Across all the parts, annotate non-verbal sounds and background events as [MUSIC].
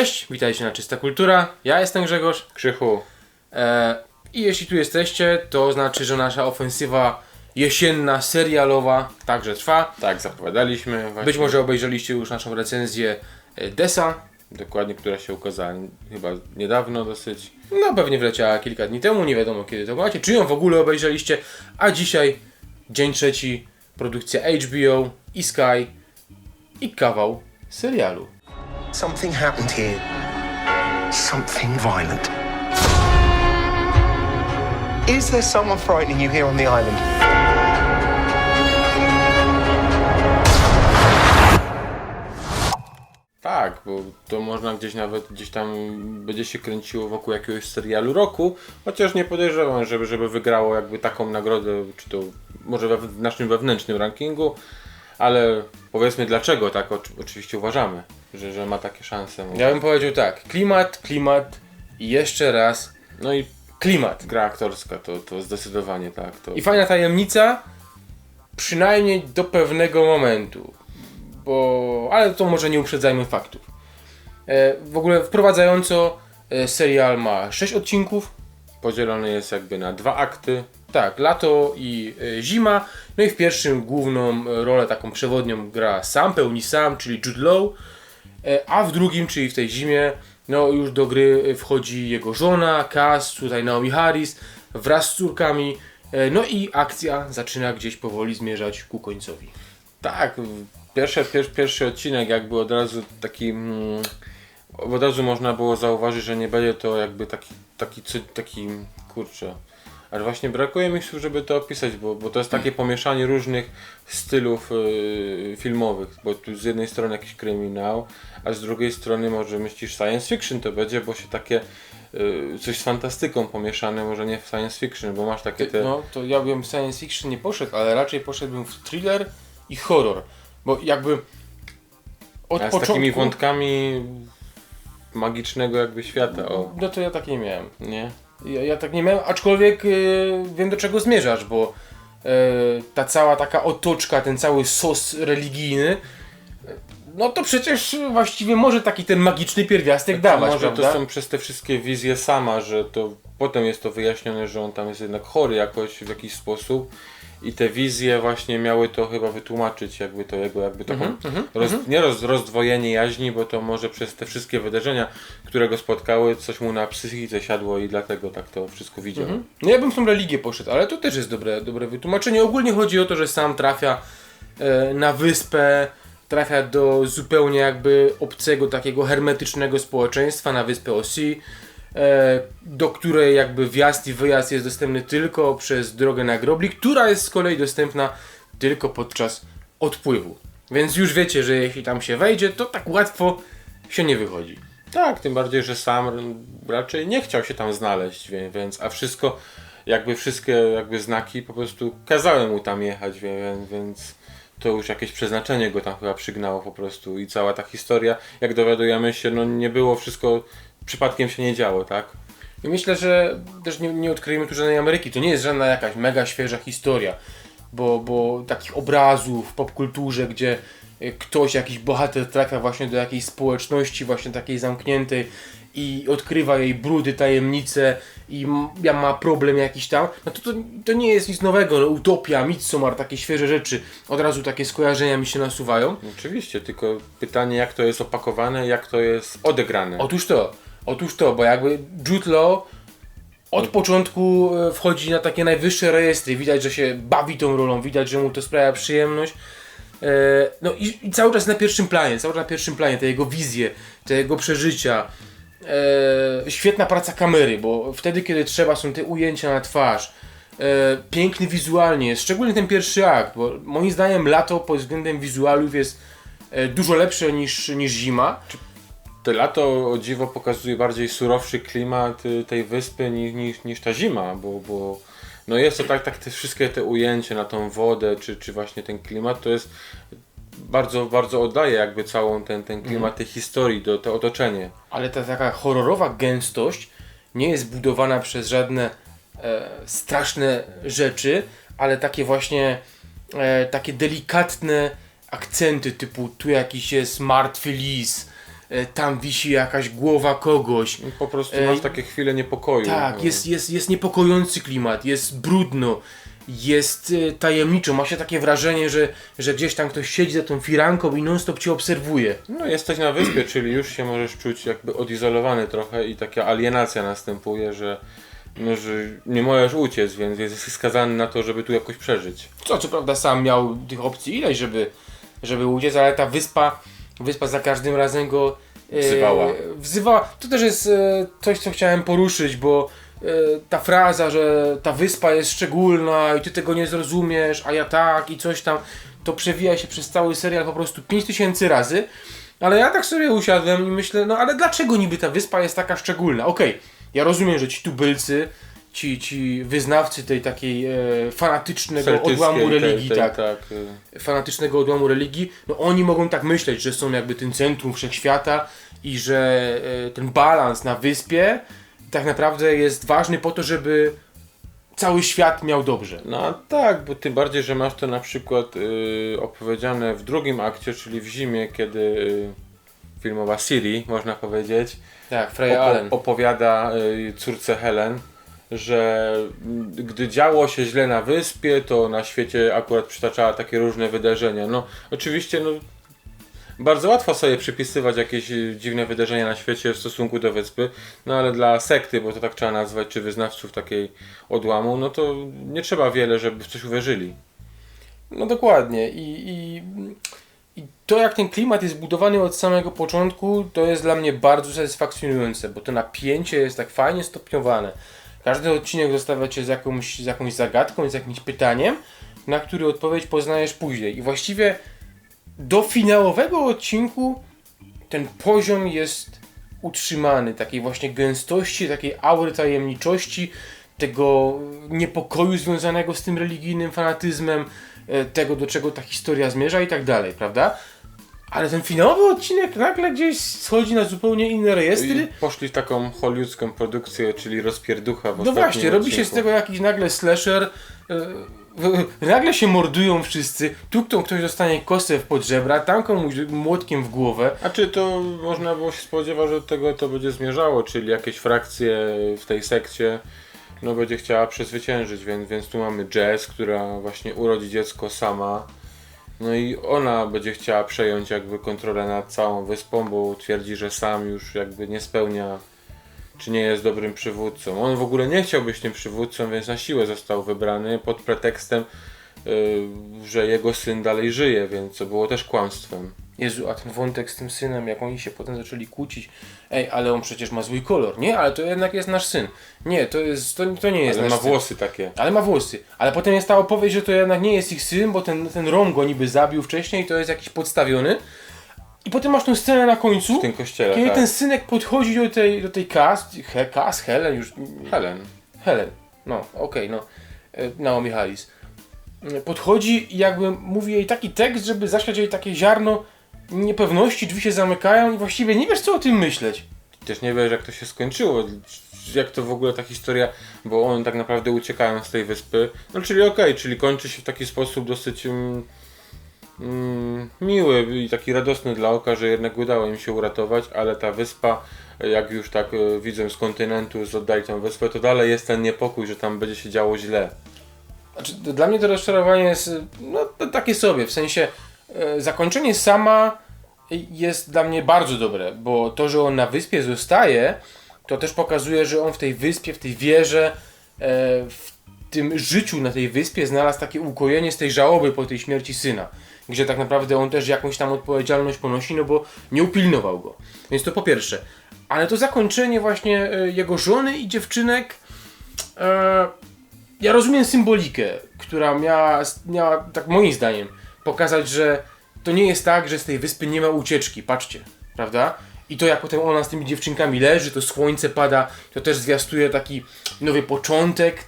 Cześć, witajcie na Czysta Kultura. Ja jestem Grzegorz. Krzychu. E, I jeśli tu jesteście, to znaczy, że nasza ofensywa jesienna, serialowa także trwa. Tak, zapowiadaliśmy. Właśnie, Być może obejrzeliście już naszą recenzję e, Desa. Dokładnie, która się ukazała chyba niedawno dosyć. No pewnie wleciała kilka dni temu, nie wiadomo kiedy to macie, czy ją w ogóle obejrzeliście. A dzisiaj, dzień trzeci, produkcja HBO i Sky i kawał serialu. Something happened here. Something violent. Is there someone frightening you here on the island? Tak, bo to można gdzieś nawet gdzieś tam będzie się kręciło wokół jakiegoś serialu roku, chociaż nie podejrzewam, żeby, żeby wygrało jakby taką nagrodę, czy to może we, w naszym wewnętrznym rankingu, ale powiedzmy dlaczego tak oczy- oczywiście uważamy, że, że ma takie szanse. Ja bym powiedział tak, klimat, klimat i jeszcze raz No i klimat. gra aktorska to, to zdecydowanie tak. To... I fajna tajemnica, przynajmniej do pewnego momentu. Bo, ale to może nie uprzedzajmy faktów. E, w ogóle wprowadzająco e, serial ma 6 odcinków. Podzielony jest jakby na dwa akty. Tak, lato i e, zima. No i w pierwszym główną e, rolę taką przewodnią gra sam, pełni sam, czyli Jude Law. E, a w drugim, czyli w tej zimie, no już do gry wchodzi jego żona, Cass, tutaj Naomi Harris, wraz z córkami. E, no i akcja zaczyna gdzieś powoli zmierzać ku końcowi. Tak, pierwszy, pierwszy, pierwszy odcinek jakby od razu taki. Mm, od razu można było zauważyć, że nie będzie to jakby taki, taki, taki kurczę. Ale właśnie brakuje mi słów, żeby to opisać, bo, bo to jest takie pomieszanie różnych stylów yy, filmowych. Bo tu z jednej strony jakiś kryminał, a z drugiej strony może myślisz science fiction to będzie, bo się takie yy, coś z fantastyką pomieszane, może nie w science fiction, bo masz takie te. No to ja bym science fiction nie poszedł, ale raczej poszedłbym w thriller i horror. Bo jakby od a z początku... takimi wątkami magicznego jakby świata. O, No to ja tak nie miałem. nie? Ja, ja tak nie miałem, aczkolwiek y, wiem do czego zmierzasz, bo y, ta cała taka otoczka, ten cały sos religijny, y, no to przecież właściwie może taki ten magiczny pierwiastek dawać, Może prawda? to są przez te wszystkie wizje sama, że to potem jest to wyjaśnione, że on tam jest jednak chory jakoś w jakiś sposób i te wizje właśnie miały to chyba wytłumaczyć jakby to jego jakby taką Mhm, roz, nie roz, rozdwojenie jaźni, bo to może przez te wszystkie wydarzenia, które go spotkały, coś mu na psychice siadło i dlatego tak to wszystko widział. No ja bym w tą religię poszedł, ale to też jest dobre, dobre wytłumaczenie. Ogólnie chodzi o to, że sam trafia e, na wyspę, trafia do zupełnie jakby obcego, takiego hermetycznego społeczeństwa, na wyspę Osi, do której jakby wjazd i wyjazd jest dostępny tylko przez drogę na grobli, która jest z kolei dostępna tylko podczas odpływu. Więc już wiecie, że jeśli tam się wejdzie, to tak łatwo się nie wychodzi. Tak, tym bardziej, że sam raczej nie chciał się tam znaleźć, więc, a wszystko, jakby wszystkie jakby znaki po prostu kazały mu tam jechać, więc to już jakieś przeznaczenie go tam chyba przygnało po prostu i cała ta historia, jak dowiadujemy się, no nie było wszystko, przypadkiem się nie działo, tak? I myślę, że też nie, nie odkryjemy tu żadnej Ameryki. To nie jest żadna jakaś mega świeża historia, bo, bo takich obrazów w popkulturze, gdzie y, ktoś, jakiś bohater trafia właśnie do jakiejś społeczności, właśnie takiej zamkniętej i odkrywa jej brudy, tajemnice i ma problem jakiś tam, no to, to to nie jest nic nowego. No, Utopia, Midsommar, takie świeże rzeczy, od razu takie skojarzenia mi się nasuwają. Oczywiście, tylko pytanie jak to jest opakowane, jak to jest odegrane. Otóż to, otóż to, bo jakby Jude Law od początku e, wchodzi na takie najwyższe rejestry, widać, że się bawi tą rolą, widać, że mu to sprawia przyjemność. E, No i, i cały czas na pierwszym planie, cały czas na pierwszym planie, te jego wizje, te jego przeżycia. E, świetna praca kamery, bo wtedy, kiedy trzeba, są te ujęcia na twarz. Piękny wizualnie, szczególnie ten pierwszy akt, bo moim zdaniem lato pod względem wizualów jest dużo lepsze niż, niż zima. To lato o dziwo pokazuje bardziej surowszy klimat y, tej wyspy niż, niż, niż ta zima, bo, bo no jest to tak, tak te wszystkie te ujęcia na tą wodę, czy, czy właśnie ten klimat, to jest bardzo, bardzo oddaje jakby całą ten, ten klimat tej historii, do, to otoczenie. Ale ta taka horrorowa gęstość nie jest budowana przez żadne e, straszne rzeczy, ale takie właśnie e, takie delikatne akcenty typu tu jakiś jest martwy lis, tam wisi jakaś głowa kogoś. Po prostu Ej, masz takie chwile niepokoju. Tak, no. jest, jest, jest niepokojący klimat, jest brudno, jest e, tajemniczo. Ma się takie wrażenie, że, że gdzieś tam ktoś siedzi za tą firanką i non-stop cię obserwuje. No jesteś na wyspie, czyli już się możesz czuć jakby odizolowany trochę i taka alienacja następuje, że, no, że nie możesz uciec, więc jesteś skazany na to, żeby tu jakoś przeżyć. Co, co prawda sam miał tych opcji ileś, żeby, żeby uciec, ale ta wyspa, wyspa za każdym razem go e, Wzywała. wzywała. To też jest e, coś, co chciałem poruszyć, bo e, ta fraza, że ta wyspa jest szczególna i ty tego nie zrozumiesz, a ja tak i coś tam, to przewija się przez cały serial po prostu 5000 razy. Ale ja tak sobie usiadłem i myślę, no ale dlaczego niby ta wyspa jest taka szczególna? Okej, ja rozumiem, że ci tubylcy, ci, ci wyznawcy tej takiej e, fanatycznego Celtyckiej, odłamu tej- religii, tej- tak, tak y, fanatycznego odłamu religii, no oni mogą tak myśleć, że są jakby tym centrum wszechświata i że e, ten balans na wyspie tak naprawdę jest ważny po to, żeby cały świat miał dobrze. No tak, bo tym bardziej, że masz to na przykład y, opowiedziane w drugim akcie, czyli w zimie, kiedy y, filmowa Siri, można powiedzieć, Tak, Freya Allen. opowiada y, córce Helen, że gdy działo się źle na wyspie, to na świecie akurat przytaczała takie różne wydarzenia. No oczywiście no, bardzo łatwo sobie przypisywać jakieś dziwne wydarzenia na świecie w stosunku do wyspy, no ale dla sekty, bo to tak trzeba nazwać, czy wyznawców takiej odłamu, no to nie trzeba wiele, żeby w coś uwierzyli. No dokładnie I, i, i to jak ten klimat jest budowany od samego początku to jest dla mnie bardzo satysfakcjonujące, bo to napięcie jest tak fajnie stopniowane. Każdy odcinek zostawia Cię z jakąś, z jakąś zagadką, z jakimś pytaniem, na który odpowiedź poznajesz później. I właściwie do finałowego odcinku ten poziom jest utrzymany, takiej właśnie gęstości, takiej aury tajemniczości, tego niepokoju związanego z tym religijnym fanatyzmem, e, tego do czego ta historia zmierza i tak dalej, prawda? Ale ten finałowy odcinek nagle gdzieś schodzi na zupełnie inne I rejestry. poszli w taką hollywoodzką produkcję, czyli rozpierducha w No właśnie, robi się z odcinku. tego jakiś nagle slasher. e, Nagle się mordują wszyscy, tu kto ktoś dostanie kosę w podżebra, tam komuś młotkiem w głowę. A czy to można było się spodziewać, że do tego to będzie zmierzało, czyli jakieś frakcje w tej sekcie no będzie chciała przezwyciężyć, więc, więc tu mamy Jess, która właśnie urodzi dziecko sama. No i ona będzie chciała przejąć jakby kontrolę nad całą wyspą, bo twierdzi, że sam już jakby nie spełnia, czy nie jest dobrym przywódcą. On w ogóle nie chciał być tym przywódcą, więc na siłę został wybrany pod pretekstem, yy, że jego syn dalej żyje, więc to było też kłamstwem. Jezu, a ten wątek z tym synem, jak oni się potem zaczęli kłócić. Ej, ale on przecież ma zły kolor. Nie, ale to jednak jest nasz syn. Nie, to jest, to, to nie jest Ale nasz ma syn. włosy takie. Ale ma włosy. Ale potem jest ta opowieść, że to jednak nie jest ich syn, bo ten, ten Rom go niby zabił wcześniej, to jest jakiś podstawiony. I potem masz tą scenę na końcu, W tym kościele, kiedy tak. ten synek podchodzi do tej, do tej Kas, he, Kas, Helen, już... Helen. Helen, no, okej, no. E, Naomi Harris. E, Podchodzi i jakby mówi jej taki tekst, żeby zasiać jej takie ziarno niepewności, drzwi się zamykają i właściwie nie wiesz co o tym myśleć. Też nie wiesz jak to się skończyło, jak to w ogóle ta historia, bo on tak naprawdę uciekają z tej wyspy. No czyli okej, czyli kończy się w taki sposób dosyć mm, mm, miły i taki radosny dla oka, że jednak udało im się uratować, ale ta wyspa, jak już tak e, widzę z kontynentu, z oddali tą wyspę, to dalej jest ten niepokój, że tam będzie się działo źle. Znaczy, dla mnie to rozczarowanie jest y, no, takie sobie, w sensie e, zakończenie sama jest dla mnie bardzo dobre, bo to, że on na wyspie zostaje, to też pokazuje, że on w tej wyspie, w tej wierze, e, w tym życiu na tej wyspie znalazł takie ukojenie z tej żałoby po tej śmierci syna. Gdzie tak naprawdę on też jakąś tam odpowiedzialność ponosi, no bo nie upilnował go. Więc to po pierwsze. Ale to zakończenie właśnie e, jego żony i dziewczynek e, ja rozumiem symbolikę, która miała, miała, tak moim zdaniem, pokazać, że to nie jest tak, że z tej wyspy nie ma ucieczki, patrzcie, prawda? I to jak potem ona z tymi dziewczynkami leży, to słońce pada, to też zwiastuje taki nowy początek,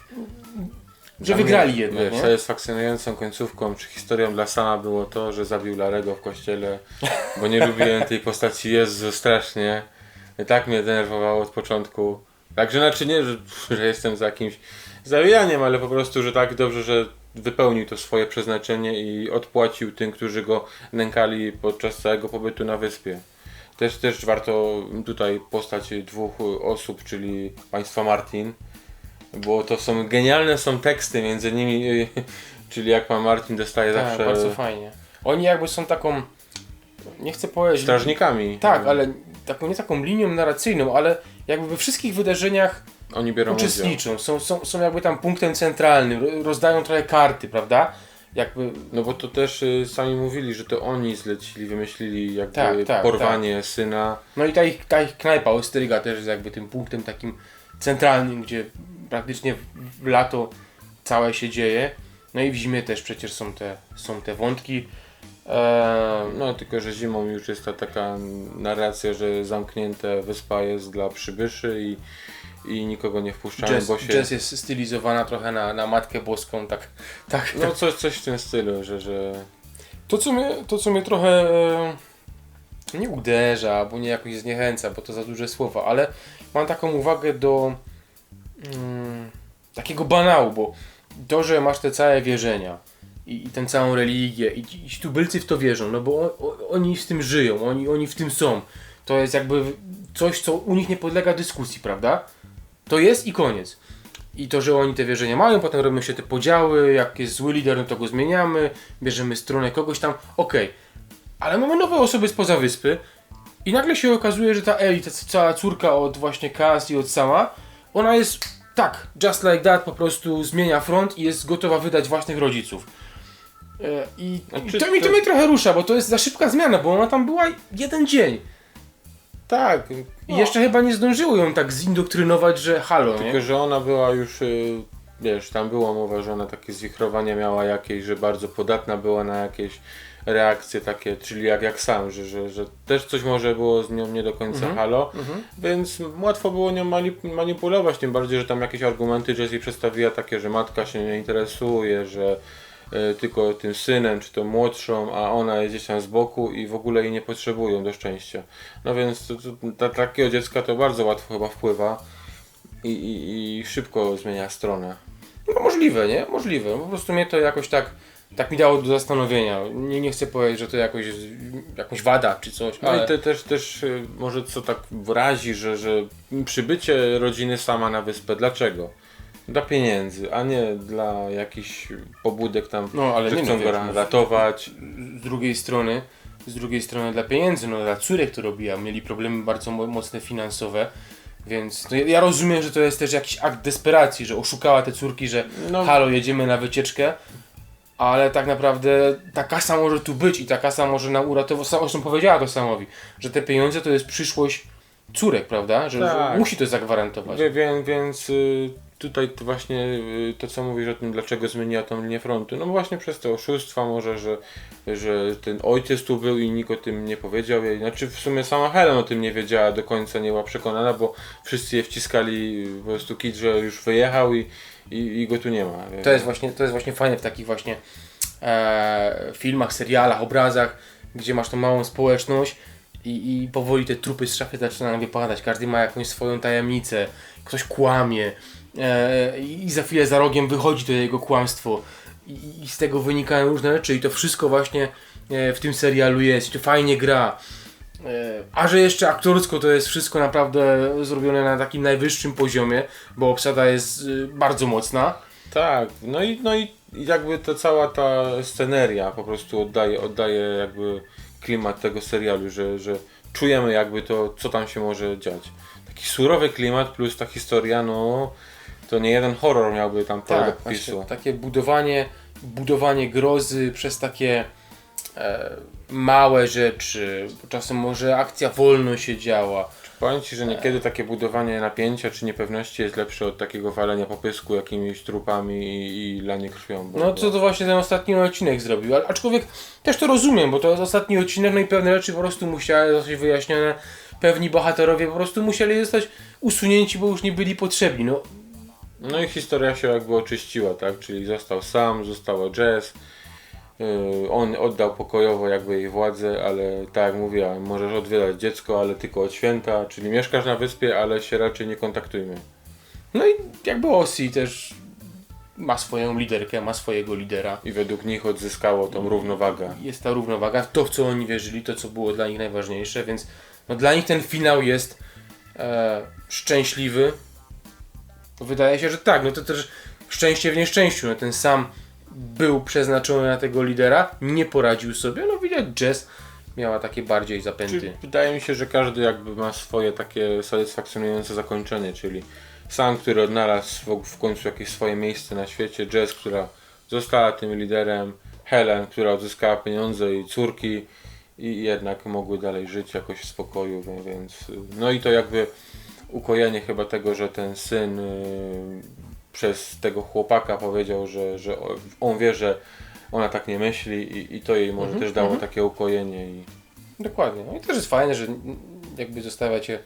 że mnie, wygrali jednak, Wiesz, nie? satysfakcjonującą końcówką, czy historią dla sama było to, że zabił Larego w kościele, bo nie lubiłem tej postaci Jezu strasznie. I tak mnie denerwowało od początku. Także znaczy nie, że, że jestem za jakimś zawijaniem, ale po prostu, że tak dobrze, że wypełnił to swoje przeznaczenie i odpłacił tym, którzy go nękali podczas całego pobytu na wyspie. Też, też warto tutaj postać dwóch osób, czyli państwa Martin, bo to są genialne są teksty między nimi, [LAUGHS] czyli jak pan Martin dostaje Tak, zawsze bardzo fajnie. Oni jakby są taką, nie chcę powiedzieć... strażnikami. Tak, ale taką, nie taką linią narracyjną, ale jakby we wszystkich wydarzeniach Oni biorą udział. uczestniczą, są, są, są jakby tam punktem centralnym, ro- rozdają trochę karty, prawda? Jakby, No bo to też y, sami mówili, że to oni zlecili, wymyślili jakby Tak, tak, porwanie syna. no i ta ich, ta ich knajpa Ostryga też jest jakby tym punktem takim centralnym, gdzie praktycznie w lato całe się dzieje. No i w zimie też przecież są te, są te wątki. Eee, No tylko, że zimą już jest ta taka narracja, że zamknięte wyspa jest dla przybyszy i, i nikogo nie wpuszczają, jazz, bo się... jazz jest stylizowana trochę na, na Matkę Boską, tak, tak, No coś, coś w tym stylu, że, że To co mnie, to, co mnie trochę e, nie uderza, albo nie jakoś zniechęca, bo to za duże słowa, ale mam taką uwagę do mm, takiego banału, bo to, że masz te całe wierzenia i, i tę całą religię i, i ci tubylcy w to wierzą, no bo o, o, oni z tym żyją, oni, oni w tym są. To jest jakby coś, co u nich nie podlega dyskusji, prawda? To jest i koniec. I to, że oni te wierzenia mają, potem robią się te podziały, jak jest zły lider, no to go zmieniamy, bierzemy stronę kogoś tam, okej. Ale mamy nowe osoby spoza wyspy i nagle się okazuje, że ta Ellie, ta cała córka od właśnie Kaz i od Sama, ona jest tak, just like that, po prostu zmienia front i jest gotowa wydać własnych rodziców. E, I, Znaczy, i to, mi, to- mnie trochę rusza, bo to jest za szybka zmiana, bo ona tam była jeden dzień. Tak, I jeszcze chyba nie zdążyło ją tak zindoktrynować, że halo, tylko, nie? że ona była już, y, wiesz, tam była mowa, że ona takie zwichrowanie miała jakieś, że bardzo podatna była na jakieś reakcje takie, czyli jak, jak sam, że, że, że też coś może było z nią nie do końca Mhm. halo, więc łatwo było nią manip- manipulować, tym bardziej, że tam jakieś argumenty Jessie przedstawiła takie, że matka się nie interesuje, że tylko tym synem, czy to młodszą, a ona jest gdzieś tam z boku i w ogóle jej nie potrzebują do szczęścia. No więc to, to, dla takiego dziecka to bardzo łatwo chyba wpływa i, i, i szybko zmienia stronę. No możliwe, nie? Możliwe. Po prostu mnie to jakoś tak, tak mi dało do zastanowienia. Nie, nie chcę powiedzieć, że to jakoś, jakąś wada czy coś, No ale i te, też, też y, może co tak razi, że, że przybycie rodziny sama na wyspę, dlaczego? Dla pieniędzy, a nie dla jakichś pobudek tam, No, ale że nie chcą no, go wiesz, ra- no, ratować. z drugiej strony, z drugiej strony dla pieniędzy, no dla córek to robiła, mieli problemy bardzo mo- mocne finansowe, więc no, ja- rozumiem, że to jest też jakiś akt desperacji, że oszukała te córki, że No. halo, jedziemy na wycieczkę, ale tak naprawdę ta kasa może tu być i ta kasa może nam uratować, zresztą powiedziała to Samowi, że te pieniądze to jest przyszłość córek, prawda, że, że Tak. musi to zagwarantować. Wie, wie, więc y, tutaj właśnie y, to co mówisz o tym, dlaczego zmieniła tą linię frontu, no właśnie przez te oszustwa może, że, że ten ojciec tu był i nikt o tym nie powiedział znaczy w sumie sama Helen o tym nie wiedziała do końca, nie była przekonana, bo wszyscy je wciskali po prostu kit, że już wyjechał i, i, i go tu nie ma. To jest właśnie, to jest właśnie fajne w takich właśnie e, filmach, serialach, obrazach, gdzie masz tą małą społeczność i, i powoli te trupy z szafy zaczynają wypadać. Każdy ma jakąś swoją tajemnicę, ktoś kłamie i za chwilę za rogiem wychodzi to jego kłamstwo i, z tego wynikają różne rzeczy i to wszystko właśnie e, w tym serialu jest, to fajnie gra. E, A że jeszcze aktorsko to jest wszystko naprawdę zrobione na takim najwyższym poziomie, bo obsada jest y, bardzo mocna. Tak, no i, no i jakby to cała ta sceneria po prostu oddaje, oddaje jakby klimat tego serialu, że, że czujemy jakby to, co tam się może dziać. Taki surowy klimat plus ta historia, no to nie jeden horror miałby tam Tak, właśnie, takie budowanie, budowanie grozy przez takie e, małe rzeczy. Czasem może akcja wolno się działa. Powiem Ci, że niekiedy takie budowanie napięcia czy niepewności jest lepsze od takiego walenia po pysku jakimiś trupami i, i lanie krwią. Bo, No co to właśnie ten ostatni odcinek zrobił. Aczkolwiek też to rozumiem, bo to jest ostatni odcinek, no i pewne rzeczy po prostu musiały zostać wyjaśnione. Pewni bohaterowie po prostu musieli zostać usunięci, bo już nie byli potrzebni. No, No i historia się jakby oczyściła, tak? Czyli został sam, została Jazz. Yy, on oddał pokojowo jakby jej władzę, ale tak jak mówiłem, możesz odwiedzać dziecko, ale tylko od święta, czyli mieszkasz na wyspie, ale się raczej nie kontaktujmy. no i jakby Ossi też ma swoją liderkę, ma swojego lidera. I według nich odzyskało tą równowagę. jest ta równowaga, to w co oni wierzyli, to co było dla nich najważniejsze, więc no dla nich ten finał jest e, szczęśliwy. Wydaje się, że tak, no to też szczęście w nieszczęściu, no ten sam był przeznaczony na tego lidera, nie poradził sobie, no widać Jess miała takie bardziej zapęty. Czy wydaje mi się, że każdy jakby ma swoje takie satysfakcjonujące zakończenie, czyli sam, który odnalazł w, w końcu jakieś swoje miejsce na świecie, Jess, która została tym liderem, Helen, która odzyskała pieniądze i córki i jednak mogły dalej żyć jakoś w spokoju, więc no i to jakby ukojenie chyba tego, że ten syn y, przez tego chłopaka powiedział, że, że on wie, że ona tak nie myśli i, i to jej może też dało takie ukojenie i Dokładnie. No i też jest fajne, że mm, jakby zostawiacie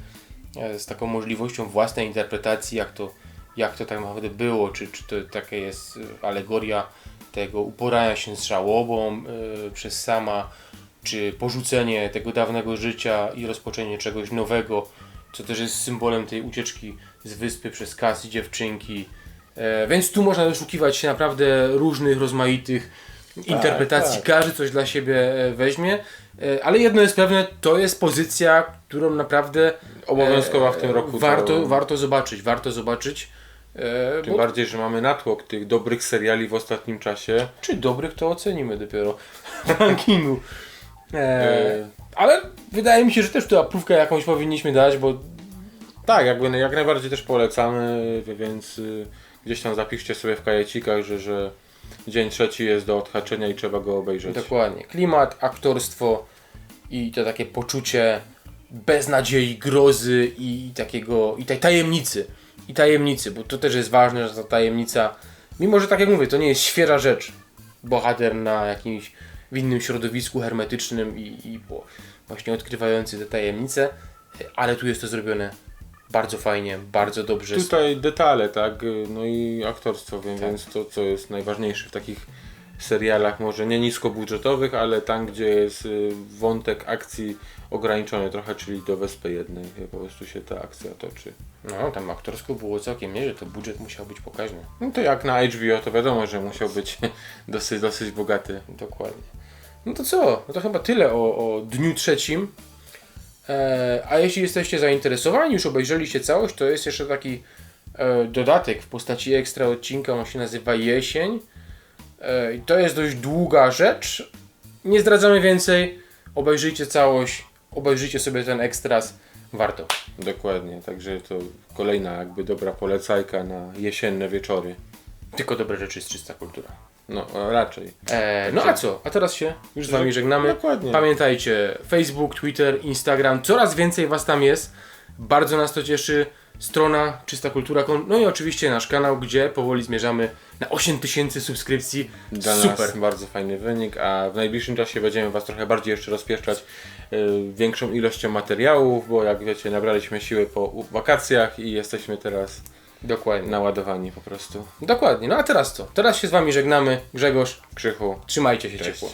e, z taką możliwością własnej interpretacji, jak to, jak to tak naprawdę było, czy, czy to taka jest e, alegoria tego uporania się z żałobą e, przez sama, czy porzucenie tego dawnego życia i rozpoczęcie czegoś nowego, co też jest symbolem tej ucieczki z wyspy przez Kas i dziewczynki. E, więc tu można doszukiwać się naprawdę różnych, rozmaitych interpretacji. tak. Każdy coś dla siebie e, weźmie. E, Ale jedno jest pewne, to jest pozycja, którą naprawdę Obowiązkowa w tym roku Warto, to- warto zobaczyć, warto zobaczyć. E, Tym bo, bardziej, że mamy natłok tych dobrych seriali w ostatnim czasie. czy dobrych to ocenimy dopiero w [LAUGHS] rankingu. E, E, ale wydaje mi się, że też tu aprówkę jakąś powinniśmy dać, bo tak, jakby jak najbardziej też polecamy, więc y, gdzieś tam zapiszcie sobie w kajecikach, że, że dzień trzeci jest do odhaczenia i trzeba go obejrzeć. Dokładnie. Klimat, aktorstwo i to takie poczucie beznadziei, grozy i takiego, i tej tajemnicy. I tajemnicy, bo to też jest ważne, że ta tajemnica, mimo że tak jak mówię, to nie jest świeża rzecz. Bohater na jakimś w innym środowisku hermetycznym i, i właśnie odkrywający te tajemnice, ale tu jest to zrobione bardzo fajnie, bardzo dobrze. Tutaj detale, tak, no i aktorstwo, wiem, więc to co jest najważniejsze w takich serialach, może nie niskobudżetowych, ale tam, gdzie jest y, wątek akcji ograniczony trochę, czyli do wyspy jednej, po prostu się ta akcja toczy. No, tam aktorsko było całkiem nieźle, to budżet musiał być pokaźny. No to jak na HBO, to wiadomo, że musiał być [LAUGHS] dosyć, dosyć bogaty. Dokładnie. No to co? No to chyba tyle o, o dniu trzecim. E, a jeśli jesteście zainteresowani, już obejrzeliście całość, to jest jeszcze taki e, dodatek w postaci ekstra odcinka, on się nazywa Jesień. E, i to jest dość długa rzecz. Nie zdradzamy więcej. Obejrzyjcie całość, obejrzyjcie sobie ten ekstras. Warto. Dokładnie, także to kolejna jakby dobra polecajka na jesienne wieczory. Tylko dobre rzeczy z czysta kultura. No, a raczej. E, no a co? A teraz się już z Wami żegnamy. Dokładnie. Pamiętajcie, Facebook, Twitter, Instagram, coraz więcej Was tam jest. Bardzo nas to cieszy. Strona Czysta Kultura, no i oczywiście nasz kanał, gdzie powoli zmierzamy na 8000 subskrypcji. Dla Super. nas bardzo fajny wynik, a w najbliższym czasie będziemy Was trochę bardziej jeszcze rozpieszczać y, większą ilością materiałów, bo jak wiecie, nabraliśmy siły po wakacjach i jesteśmy teraz Dokładnie. naładowani po prostu. Dokładnie. No a teraz co? Teraz się z Wami żegnamy. Grzegorz, Krzychu. trzymajcie się Cześć. ciepło.